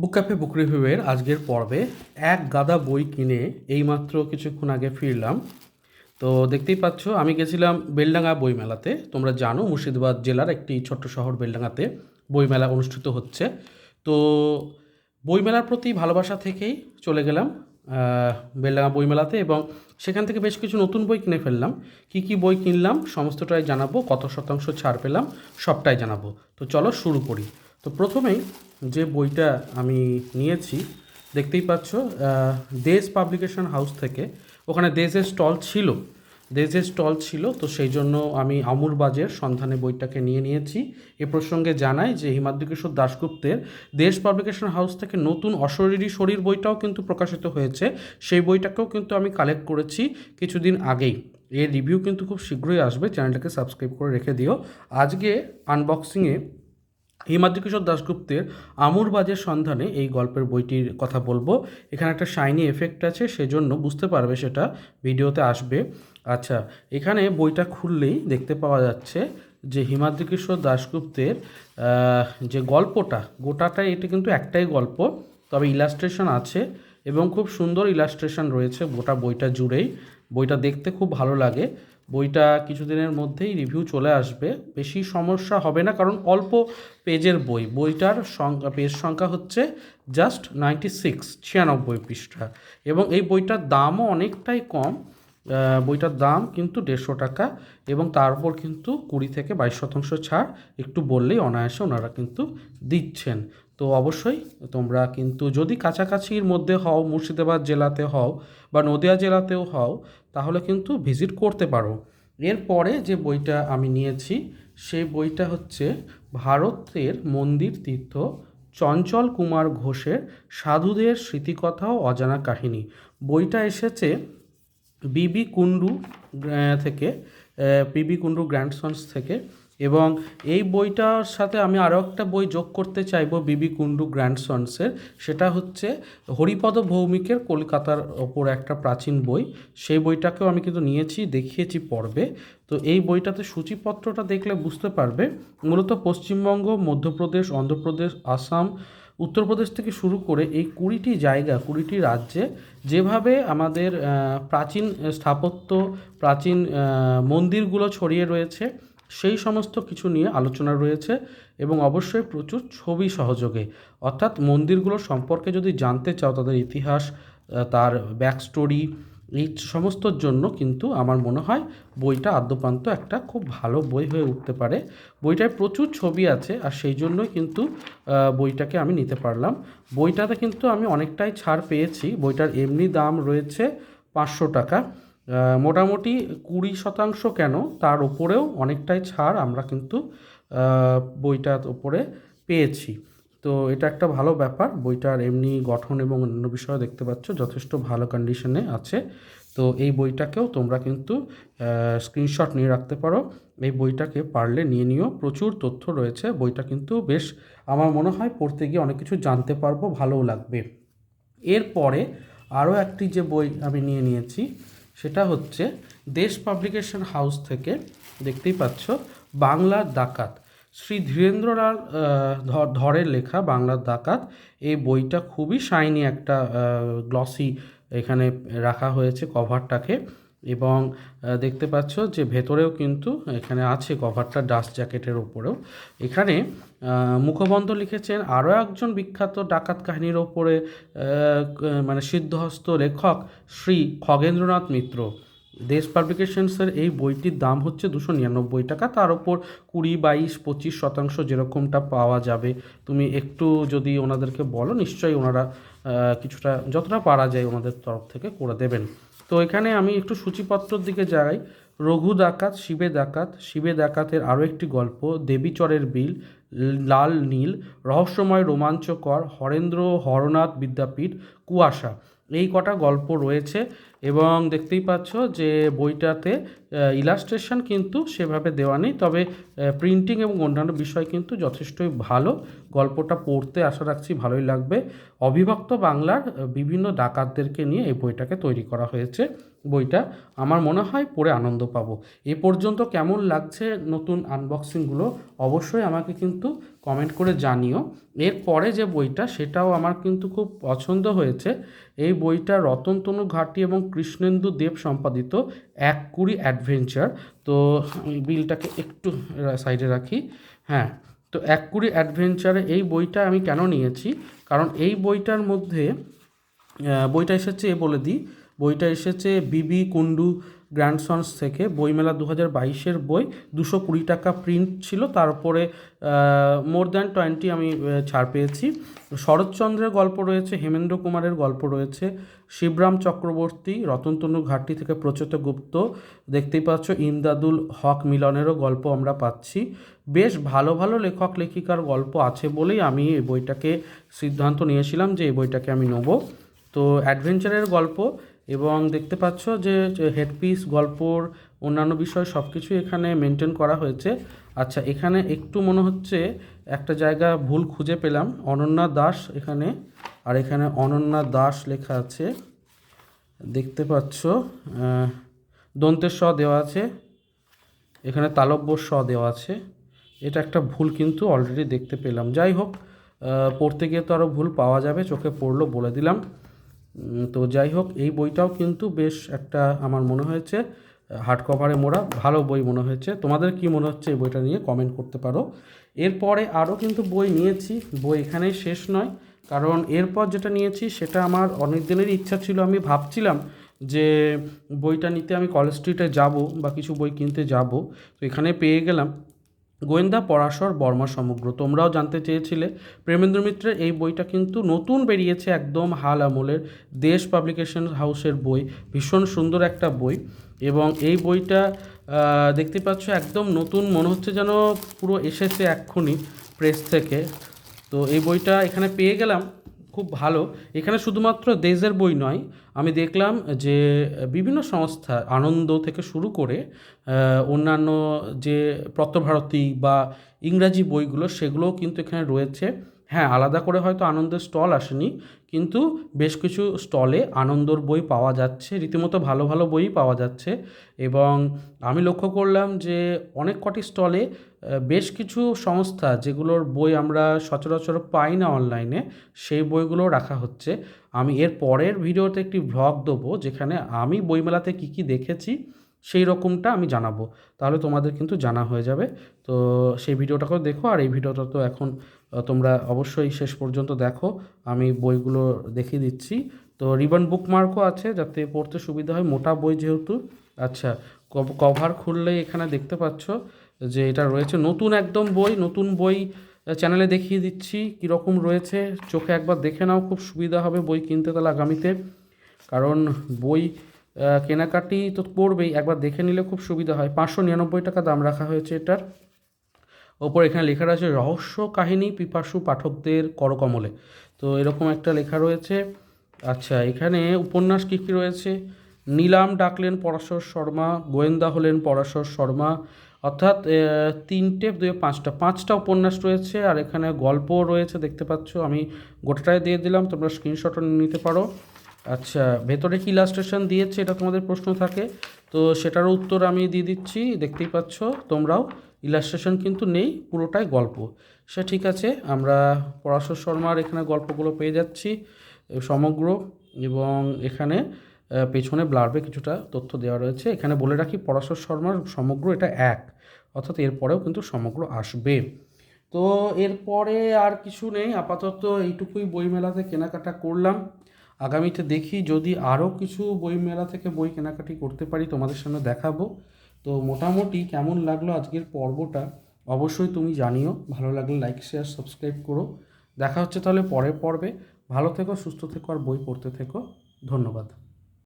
বুক cafe বুক রিভিউয়ের আজকের পর্বে এক গাদা বই কিনে এইমাত্র কিছুক্ষণ আগে ফিরলাম। তো দেখতেই পাচ্ছ, আমি গেছিলাম বেলডাঙ্গা বইমেলাতে তোমরা জানো, মুর্শিদাবাদ জেলার একটি ছোট্ট শহর বেলডাঙ্গাতে বইমেলা অনুষ্ঠিত হচ্ছে। তো বইমেলার প্রতি ভালোবাসা থেকেই চলে গেলাম বেলডাঙ্গা বইমেলাতে এবং সেখান থেকে বেশ কিছু নতুন বই কিনে ফেললাম। কি কি বই কিনলাম, সমস্তটাই জানাব, কত শতাংশ ছাড় পেলাম, সবটাই জানাব। তো চলো শুরু করি। তো প্রথমেই যে বইটা আমি নিয়েছি, দেখতেই পাচ্ছ দেশ পাবলিকেশন হাউস থেকে। ওখানে দেশের স্টল ছিল। দেশের স্টল ছিল, তো সেই জন্য আমি আমুরবাজের সন্ধানে বইটাকে নিয়ে নিয়েছি। এ প্রসঙ্গে জানাই যে হিমাদ্রিকেশ্বর দাশগুপ্তের দেশ পাবলিকেশন হাউস থেকে নতুন অশরীরী শরীর বইটাও কিন্তু প্রকাশিত হয়েছে। সেই বইটাকেও কিন্তু আমি কালেক্ট করেছি কিছুদিন আগেই। এর রিভিউ কিন্তু খুব শীঘ্রই আসবে, চ্যানেলটাকে সাবস্ক্রাইব করে রেখে দিও। আজকে আনবক্সিংয়ে হিমাদ্রিকিশোর দাশগুপ্তের আমুরবাজের সন্ধানে এই গল্পের বইটির কথা বলব। এখানে একটা শাইনি এফেক্ট আছে, সেজন্য বুঝতে পারবে সেটা, ভিডিওতে আসবে। আচ্ছা এখানে বইটা খুললেই দেখতে পাওয়া যাচ্ছে যে হিমাদ্রিকিশোর দাশগুপ্তের যে গল্পটা গোটাটাই এটা কিন্তু একটাই গল্প, তবে ইলাস্ট্রেশন আছে এবং খুব সুন্দর ইলাস্ট্রেশন রয়েছে গোটা বইটা জুড়েই। বইটা দেখতে খুব ভালো লাগে। বইটা কিছুদিনের মধ্যেই রিভিউ চলে আসবে। বেশি সমস্যা হবে না, কারণ অল্প পেজের বই। বইটার সংখ্যা, পেজ সংখ্যা হচ্ছে জাস্ট নাইনটি সিক্স ছিয়ানব্বই পৃষ্ঠা। এবং এই বইটার দামও অনেকটাই কম। বইটার দাম কিন্তু দেড়শো টাকা এবং তার উপর কিন্তু কুড়ি থেকে বাইশ শতাংশ ছাড়। একটু বললেই অনায়াসে ওনারা কিন্তু দিচ্ছেন। তো অবশ্যই তোমরা কিন্তু যদি কাছাকাছির মধ্যে হও মুর্শিদাবাদ জেলাতে হও বা নদিয়া জেলাতেও হও তাহলে কিন্তু ভিজিট করতে পারো। এরপরে যে বইটা আমি নিয়েছি সেই বইটা হচ্ছে ভারতের মন্দির তীর্থ চঞ্চল কুমার ঘোষের সাধুদের স্মৃতিকথা ও অজানা কাহিনী। বইটা এসেছে বিবি আহ, থেকে বিবি কুন্ডু গ্র্যান্ডসন্স থেকে। এবং এই বইটার সাথে আমি আরও একটা বই যোগ করতে চাইব বিবি কুন্ডু গ্র্যান্ডসন্সের। সেটা হচ্ছে হরিপদ ভৌমিকের কলকাতার ওপর একটা প্রাচীন বই। সেই বইটাকেও আমি কিন্তু নিয়েছি, দেখিয়েছি পর্বে। তো এই বইটাতে সূচিপত্রটা দেখলে বুঝতে পারবে, মূলত পশ্চিমবঙ্গ, মধ্যপ্রদেশ, অন্ধ্রপ্রদেশ, আসাম, উত্তরপ্রদেশ থেকে শুরু করে এই কুড়িটি জায়গা, কুড়িটি রাজ্যে যেভাবে আমাদের প্রাচীন স্থাপত্য, প্রাচীন মন্দিরগুলো ছড়িয়ে রয়েছে সেই সমস্ত কিছু নিয়ে আলোচনা রয়েছে এবং অবশ্যই প্রচুর ছবি সহযোগে। অর্থাৎ মন্দিরগুলো সম্পর্কে যদি জানতে চাও, তাদের ইতিহাস তার ব্যাক স্টোরি এই সমস্তর জন্য কিন্তু আমার মনে হয় বইটা আদ্যপান্ত একটা খুব ভালো বই হয়ে উঠতে পারে। বইটায় প্রচুর ছবি আছে আর সেই জন্যই কিন্তু বইটাকে আমি নিতে পারলাম। বইটাতে কিন্তু আমি অনেকটাই ছাড় পেয়েছি। বইটার এমনি দাম রয়েছে পাঁচশো টাকা। মোটামুটি কুড়ি শতাংশ কেন? তার ওপরেও অনেকটাই ছাড় আমরা কিন্তু বইটার ওপরে পেয়েছি। তো এটা একটা ভালো ব্যাপার, বইটার এমনি গঠন এবং অন্যান্য বিষয় দেখতে পাচ্ছ, যথেষ্ট ভালো কন্ডিশনে আছে। তো এই বইটাকেও তোমরা কিন্তু স্ক্রিনশট নিয়ে রাখতে পারো। এই বইটাকে পারলে নিয়ে নিও। প্রচুর তথ্য রয়েছে। বইটা কিন্তু বেশ, আমার মনে হয়, পড়তে গিয়ে অনেক কিছু জানতে পারব, ভালোও লাগবে। এরপরে আরও একটি যে বই আমি নিয়ে নিয়েছি সেটা হচ্ছে দেশ পাবলিকেশন হাউস থেকে দেখতেই পাচ্ছ, বাংলার ডাকাত। শ্রী ধীরেন্দ্রলাল ধরের লেখা বাংলার ডাকাত। এই বইটা খুবই শাইনি একটা গ্লসি এখানে রাখা হয়েছে কভারটাকে এবং দেখতে পাচ্ছ যে ভেতরেও কিন্তু এখানে আছে কভারটা ডাস্ট জ্যাকেটের ওপরেও এখানে মুখবন্ধ লিখেছেন, আরও একজন বিখ্যাত ডাকাত কাহিনীর ওপরে মানে সিদ্ধহস্ত লেখক শ্রী খগেন্দ্রনাথ মিত্র। দেশ পাবলিকেশনসের এই বইটির দাম হচ্ছে দুশো নিরানব্বই টাকা। তার ওপর কুড়ি, বাইশ, পঁচিশ শতাংশ যেরকমটা পাওয়া যাবে। তুমি একটু যদি ওনাদেরকে বলো, নিশ্চয়ই ওনারা কিছুটা, যতটা পারা যায় ওনাদের তরফ থেকে করে দেবেন। তো এখানে আমি একটু সূচিপত্রর দিকে যাই। রঘু ডাকাত, শিবে ডাকাত, শিবে ডাকাতের আরও একটি গল্প দেবীচরের বিল, লাল নীল, রহস্যময় রোমাঞ্চকর, হরেন্দ্র হরনাথ বিদ্যাপীঠ, কুয়াশা। এই কটা গল্প রয়েছে। এবং দেখতেই পাচ্ছ যে বইটাতে ইলাস্ট্রেশন কিন্তু সেভাবে দেওয়া নেই, তবে প্রিন্টিং এবং অন্যান্য বিষয় কিন্তু যথেষ্টই ভালো। গল্পটা পড়তে আশা রাখছি ভালোই লাগবে। অবিভক্ত বাংলার বিভিন্ন ডাকাতদেরকে নিয়ে এই বইটাকে তৈরি করা হয়েছে। বইটা আমার মনে হয় পড়ে আনন্দ পাবো। এ পর্যন্ত কেমন লাগছে নতুন আনবক্সিংগুলো অবশ্যই আমাকে কিন্তু কমেন্ট করে জানিও। এরপরে যে বইটা, সেটাও আমার কিন্তু খুব পছন্দ হয়েছে। এই বইটা রতনতনু ঘাটি এবং কৃষ্ণেন্দু দেব সম্পাদিত এক কুড়ি অ্যাডভেঞ্চার। তো বিলটাকে একটু সাইডে রাখি। হ্যাঁ তো এক কুড়ি অ্যাডভেঞ্চারে এই বইটা আমি কেন নিয়েছি? কারণ এই বইটার মধ্যে বইটা এসেছে এ বলে দিই। বইটা এসেছে বিবি কুন্ডু গ্র্যান্ডসন্স থেকে বইমেলা দু হাজার বাইশের বই দুশো কুড়ি টাকা প্রিন্ট ছিল। তারপরে মোর দ্যান টোয়েন্টি আমি ছাড় পেয়েছি। শরৎচন্দ্রের গল্প রয়েছে, হেমেন্দ্র কুমারের গল্প রয়েছে, শিবরাম চক্রবর্তী রতনতনু ঘাটি থেকে প্রচেত গুপ্ত, দেখতেই পাচ্ছ ইমদাদুল হক মিলনেরও গল্প আমরা পাচ্ছি। বেশ ভালো ভালো লেখক লেখিকার গল্প আছে বলেই আমি এই বইটাকে সিদ্ধান্ত নিয়েছিলাম যে এই বইটাকে আমি নেব। তো অ্যাডভেঞ্চারের গল্প এবং দেখতে পাচ্ছ যে হেডপিস গল্পর অন্যান্য বিষয় সব কিছুই এখানে মেনটেন করা হয়েছে। আচ্ছা এখানে একটু মনে হচ্ছে একটা জায়গা ভুল খুঁজে পেলাম। অনন্যা দাস এখানে, আর এখানে অনন্যা দাস লেখা আছে। দেখতে পাচ্ছ দন্তের স দেওয়া আছে। এখানে তালব্য স দেওয়া আছে। এটা একটা ভুল কিন্তু অলরেডি দেখতে পেলাম। যাই হোক পড়তে গিয়ে তো আরও ভুল পাওয়া যাবে, চোখে পড়ল বলে দিলাম। তো যাই হোক, এই বইটাও কিন্তু বেশ একটা আমার মনে হয়েছে হার্ড কভারে মোড়া, ভালো বই মনে হয়েছে। তোমাদের কি মনে হচ্ছে এই বইটা নিয়ে? কমেন্ট করতে পারো। এরপরে আরও কিন্তু বই নিয়েছি, বই এখানেই শেষ নয়, কারণ এরপর যেটা নিয়েছি সেটা আমার অনেক দিনেরই ইচ্ছা ছিল, আমি ভাবছিলাম যে বইটা নিতে আমি কলেজ স্ট্রিটে যাব বা কিছু বই কিনতে যাব, তো এখানে পেয়ে গেলাম। গোয়েন্দা পরাশর বর্মা সমগ্র। তোমরাও জানতে চেয়েছিলে, প্রেমেন্দ্র মিত্রের এই বইটা কিন্তু নতুন বেরিয়েছে একদম হাল আমলের দেশ পাবলিকেশন হাউসের বই, ভীষণ সুন্দর একটা বই। এবং এই বইটা দেখতে পাচ্ছ একদম নতুন, মনে হচ্ছে যেন পুরো এসেছে এক্ষুনি প্রেস থেকে। তো এই বইটা এখানে পেয়ে গেলাম। খুব ভালো। এখানে শুধুমাত্র দেশের বই নয়, আমি দেখলাম যে বিভিন্ন সংস্থা আনন্দ থেকে শুরু করে অন্যান্য যে প্রত্যভারতী বা ইংরাজি বইগুলো সেগুলোও কিন্তু এখানে রয়েছে। হ্যাঁ আলাদা করে হয়তো আনন্দের স্টল আসেনি, কিন্তু বেশ কিছু স্টলে আনন্দর বই পাওয়া যাচ্ছে, রীতিমতো ভালো ভালো বই পাওয়া যাচ্ছে। এবং আমি লক্ষ্য করলাম যে অনেক কটি স্টলে বেশ কিছু সংস্থা যেগুলোর বই আমরা সচরাচর পাই না অনলাইনে, সেই বইগুলো রাখা হচ্ছে। আমি এর পরের ভিডিওতে একটি ভ্লগ দেবো যেখানে আমি বইমেলাতে কী কী দেখেছি, সেই রকমটা আমি জানাব। তাহলে তোমাদের কিন্তু জানা হয়ে যাবে। তো সেই ভিডিওটাকেও দেখো, আর এই ভিডিওটা তো এখন তোমরা অবশ্যই শেষ পর্যন্ত দেখো। আমি বইগুলো দেখিয়ে দিচ্ছি। তো রিবন বুকমার্কও আছে, যাতে পড়তে সুবিধা হয়। মোটা বই যেহেতু আচ্ছা কভার খুললে এখানে দেখতে পাচ্ছ। যে এটা রয়েছে। নতুন একদম বই, নতুন বই চ্যানেলে দেখিয়ে দিচ্ছি কীরকম রয়েছে। চোখে একবার দেখে নাও, খুব সুবিধা হবে বই কিনতে তাহলে আগামীতে। কারণ বই কেনাকাটি তো পড়বেই একবার দেখে নিলে খুব সুবিধা হয়। পাঁচশো নিরানব্বই টাকা দাম রাখা হয়েছে এটার। ওপর এখানে লেখা রয়েছে, রহস্য কাহিনী পিপাসু পাঠকদের করকমলে। তো এরকম একটা লেখা রয়েছে। আচ্ছা এখানে উপন্যাস কী কী রয়েছে? নীলাম ডাকলেন পরাশর শর্মা, গোয়েন্দা হলেন পরাশর শর্মা। অর্থাৎ তিনটে দুই পাঁচটা। পাঁচটা উপন্যাস রয়েছে আর এখানে গল্পও রয়েছে, দেখতে পাচ্ছ। আমি গোটাটাই দিয়ে দিলাম, তোমরা স্ক্রিনশটও নিতে পারো। আচ্ছা ভেতরে কি ইলাস্ট্রেশন দিয়েছে এটা তোমাদের প্রশ্ন থাকে। তো সেটারও উত্তর আমি দিয়ে দিচ্ছি, দেখতেই পাচ্ছ, তোমরাও ইলাস্ট্রেশন কিন্তু নেই, পুরোটাই গল্প। সে ঠিক আছে, আমরা পরাশর শর্মার এখানে গল্পগুলো পেয়ে যাচ্ছি সমগ্র এবং এখানে পেছনে ব্লার্বে কিছুটা তথ্য দেওয়া রয়েছে। এখানে বলে রাখি, পরাশর শর্মার সমগ্র এটা এক, অর্থাৎ এরপরেও কিন্তু সমগ্র আসবে। তো এরপরে আর কিছু নেই, আপাতত এইটুকুই বইমেলাতে কেনাকাটা করলাম। আগামীতে দেখি যদি আরও কিছু বই মেলা থেকে বই কেনাকাটি করতে পারি, তোমাদের সামনে দেখাবো। তো মোটামুটি কেমন লাগল আজকের পর্বটা, অবশ্যই তুমি জানিও। ভালো লাগলে লাইক শেয়ার সাবস্ক্রাইব করো। দেখা হচ্ছে তাহলে পরের পর্বে। ভালো থেকো, সুস্থ থেকো, আর বই পড়তে থেকো। ধন্যবাদ।